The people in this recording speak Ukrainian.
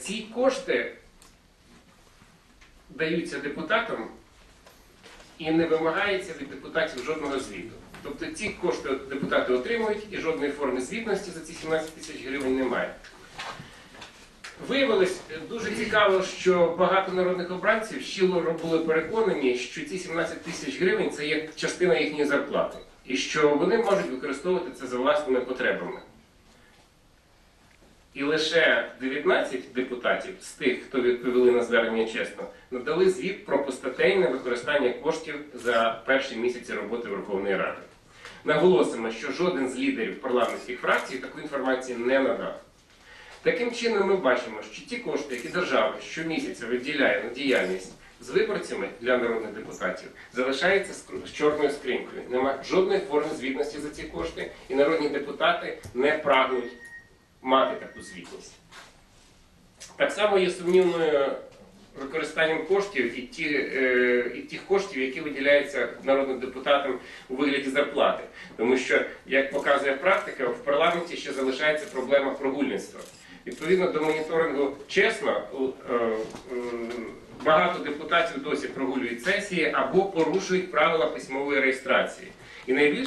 Ці кошти даються депутатам і не вимагається від депутатів жодного звіту. Тобто ці кошти депутати отримують і жодної форми звітності за ці 17 тисяч гривень немає. Виявилось дуже цікаво, що багато народних обранців щиро були переконані, що ці 17 тисяч гривень це є частина їхньої зарплати, і що вони можуть використовувати це за власними потребами. І лише 19 депутатів з тих, хто відповіли на звернення чесно, надали звіт про постатейне використання коштів за перші місяці роботи Верховної Ради. Наголосимо, що жоден з лідерів парламентських фракцій таку інформацію не надав. Таким чином, ми бачимо, що ті кошти, які держава щомісяця виділяє на діяльність з виборцями для народних депутатів, залишаються з- чорною скринькою. Нема жодної форми звітності за ці кошти, і народні депутати не прагнуть мати таку звітність. Так само є сумнівною використанням коштів і, ті, е, і тих коштів, які виділяються народним депутатам у вигляді зарплати. Тому що, як показує практика, в парламенті ще залишається проблема прогульництва. Відповідно до моніторингу чесно, е, е, багато депутатів досі прогулюють сесії або порушують правила письмової реєстрації. І найбільше